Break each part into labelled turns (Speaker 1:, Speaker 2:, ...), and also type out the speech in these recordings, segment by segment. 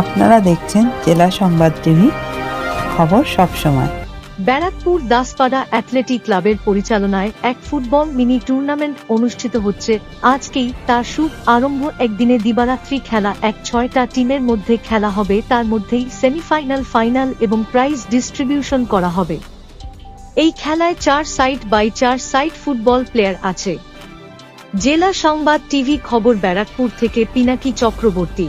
Speaker 1: আপনারা দেখছেন জেলা সংবাদ টিভি, খবর সবসময়
Speaker 2: ব্যারাকপুর দাসপাড়া অ্যাথলেটিক ক্লাবের পরিচালনায় এক ফুটবল মিনি টুর্নামেন্ট অনুষ্ঠিত হচ্ছে। আজকেই তার শুভ আরম্ভ একদিনে দিবারাত্রি খেলা এক ছয়টা টিমের মধ্যে খেলা হবে। তার মধ্যেই সেমিফাইনাল, ফাইনাল এবং প্রাইজ ডিস্ট্রিবিউশন করা হবে। এই খেলায় চার সাইড বাই চার সাইড ফুটবল প্লেয়ার আছে। জেলা সংবাদ টিভি খবর ব্যারাকপুর থেকে পিনাকি চক্রবর্তী।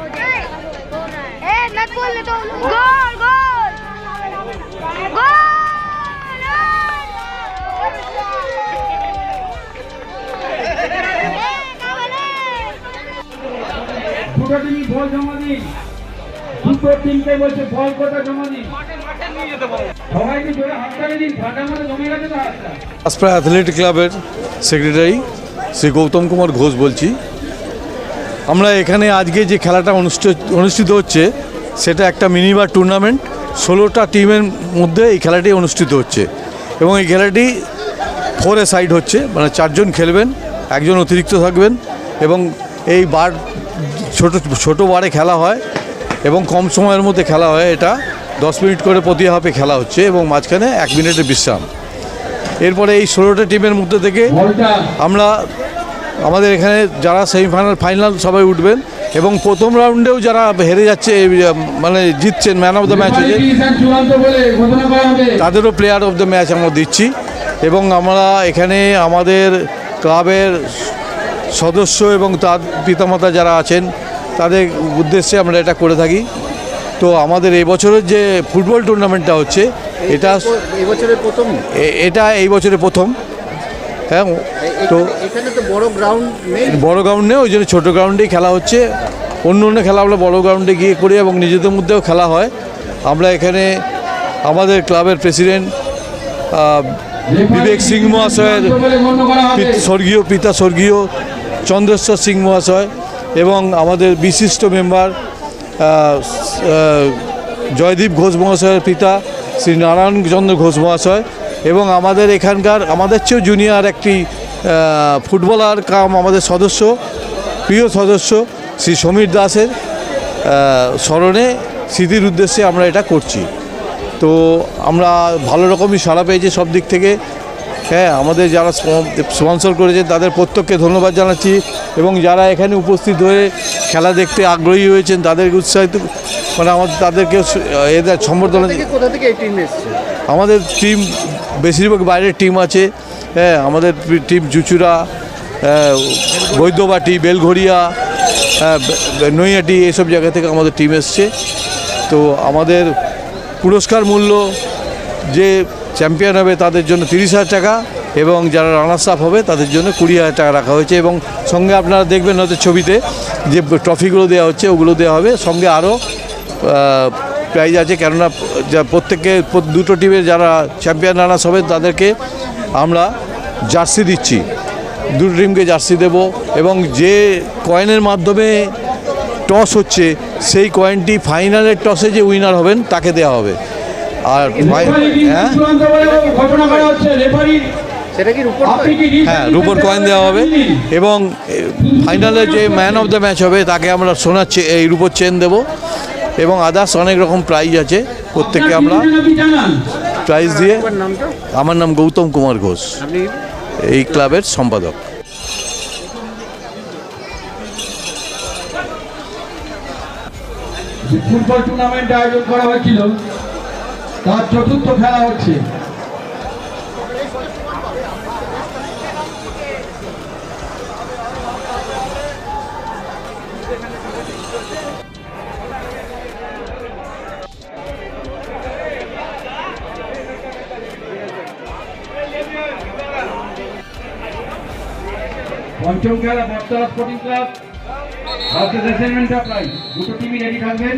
Speaker 3: আসপ্রা অ্যাথলেটিক ক্লাবের সেক্রেটারি শ্রী গৌতম কুমার ঘোষ বলছি। আমরা এখানে আজকে যে খেলাটা অনুষ্ঠিত হচ্ছে সেটা একটা মিনিবার টুর্নামেন্ট ষোলোটা টিমের মধ্যে এই খেলাটি অনুষ্ঠিত হচ্ছে। এবং এই খেলাটি ফোরে সাইড হচ্ছে মানে চারজন খেলবেন একজন অতিরিক্ত থাকবেন এবং এই বার ছোট ছোট বারে খেলা হয় এবং কম সময়ের মধ্যে খেলা হয়। এটা দশ মিনিট করে প্রতি হাফে খেলা হচ্ছে এবং মাঝখানে এক মিনিটের বিশ্রাম। এরপরে এই ষোলোটা টিমের মধ্যে থেকে আমরা আমাদের এখানে যারা সেমিফাইনাল ফাইনাল সবাই উঠবেন এবং প্রথম রাউন্ডেও যারা হেরে যাচ্ছে মানে জিতছেন ম্যান অফ দ্য ম্যাচ হয়েছে
Speaker 4: হবে।
Speaker 3: তাদেরও প্লেয়ার অফ দ্য ম্যাচ আমরা দিচ্ছি এবং আমরা এখানে আমাদের ক্লাবের সদস্য এবং তার পিতামাতা যারা আছেন তাদের উদ্দেশ্যে আমরা এটা করে থাকি। তো আমাদের এই বছরের যে ফুটবল টুর্নামেন্টটা হচ্ছে এটা
Speaker 5: এবছরের প্রথম?
Speaker 3: এটা এই বছরে প্রথম। হ্যাঁ তো
Speaker 5: এখানে তো বড় গ্রাউন্ড নেই।
Speaker 3: বড় গ্রাউন্ডে ওই জন্য ছোটো গ্রাউন্ডেই খেলা হচ্ছে। অন্য অন্য খেলা আমরা বড় গ্রাউন্ডে গিয়ে করি এবং নিজেদের মধ্যেও খেলা হয়। আমরা এখানে আমাদের ক্লাবের প্রেসিডেন্ট বিবেক সিং মহাশয়ের স্বর্গীয় পিতা স্বর্গীয় চন্দ্রেশ্বর সিং মহাশয় এবং আমাদের বিশিষ্ট মেম্বার জয়দীপ ঘোষ মহাশয়ের পিতা শ্রী নারায়ণচন্দ্র ঘোষ মহাশয়। এবং আমাদের এখানকার আমাদের চেয়েও জুনিয়র একটি ফুটবলার কাম আমাদের সদস্য প্রিয় সদস্য শ্রী সমীর দাসের স্মরণে স্মৃতির উদ্দেশ্যে আমরা এটা করছি। তো আমরা ভালো রকমই সাড়া পেয়েছি সব দিক থেকে। হ্যাঁ আমাদের যারা স্পন্সর করেছে তাদের প্রত্যেককে ধন্যবাদ জানাচ্ছি এবং যারা এখানে উপস্থিত হয়ে খেলা দেখতে আগ্রহী হয়েছেন তাদেরকে উৎসাহিত মানে আমাদের তাদেরকে এদের সম্বর্ধনা আমাদের টিম বেশিরভাগ বাইরের টিম আছে। হ্যাঁ আমাদের টিম চুচুড়া হ্যাঁ, বৈদ্যবাটি বেলঘরিয়া হ্যাঁ, বে- বে- নৈহাটি এইসব জায়গা থেকে আমাদের টিম এসছে। তো আমাদের পুরস্কার মূল্য যে চ্যাম্পিয়ন হবে তাদের জন্য তিরিশ হাজার টাকা এবং যারা রানার্স আপ হবে তাদের জন্য কুড়ি হাজার টাকা রাখা হয়েছে এবং সঙ্গে আপনারা দেখবেন হয়তো ছবিতে যে ট্রফিগুলো দেওয়া হচ্ছে ওগুলো দেওয়া হবে। সঙ্গে আরও প্রাইজ আছে কেননা যা প্রত্যেককে দুটো টিমের যারা চ্যাম্পিয়ন রানার্স হবে তাদেরকে আমরা জার্সি দিচ্ছি। দুটো টিমকে জার্সি দেব এবং যে কয়েনের মাধ্যমে টস হচ্ছে সেই কয়েনটি ফাইনালের টসে যে উইনার হবেন তাকে দেওয়া হবে। আর হ্যাঁ? হ্যাঁ রুপোর কয়েন দেওয়া হবে এবং ফাইনালে যে ম্যান অফ দ্য ম্যাচ হবে তাকে আমরা সোনার চে- এই রুপোর চেন দেব। এবং আদার্স অনেক রকম প্রাইজ আছে। প্রত্যেককে আমরা প্রাইজ দিয়ে আমার নাম গৌতম কুমার ঘোষ। এই ক্লাবের সম্পাদক।
Speaker 4: ফুটবল টুর্নামেন্ট আয়োজন করা হয়েছিল, তার চতুর্থ খেলা হচ্ছে। পঞ্চম খেলা বটতলা স্পোর্টিং ক্লাব ভারতের অ্যাসাইনমেন্ট সাপ্লাই দুটো টিমই রেডি থাকবেন।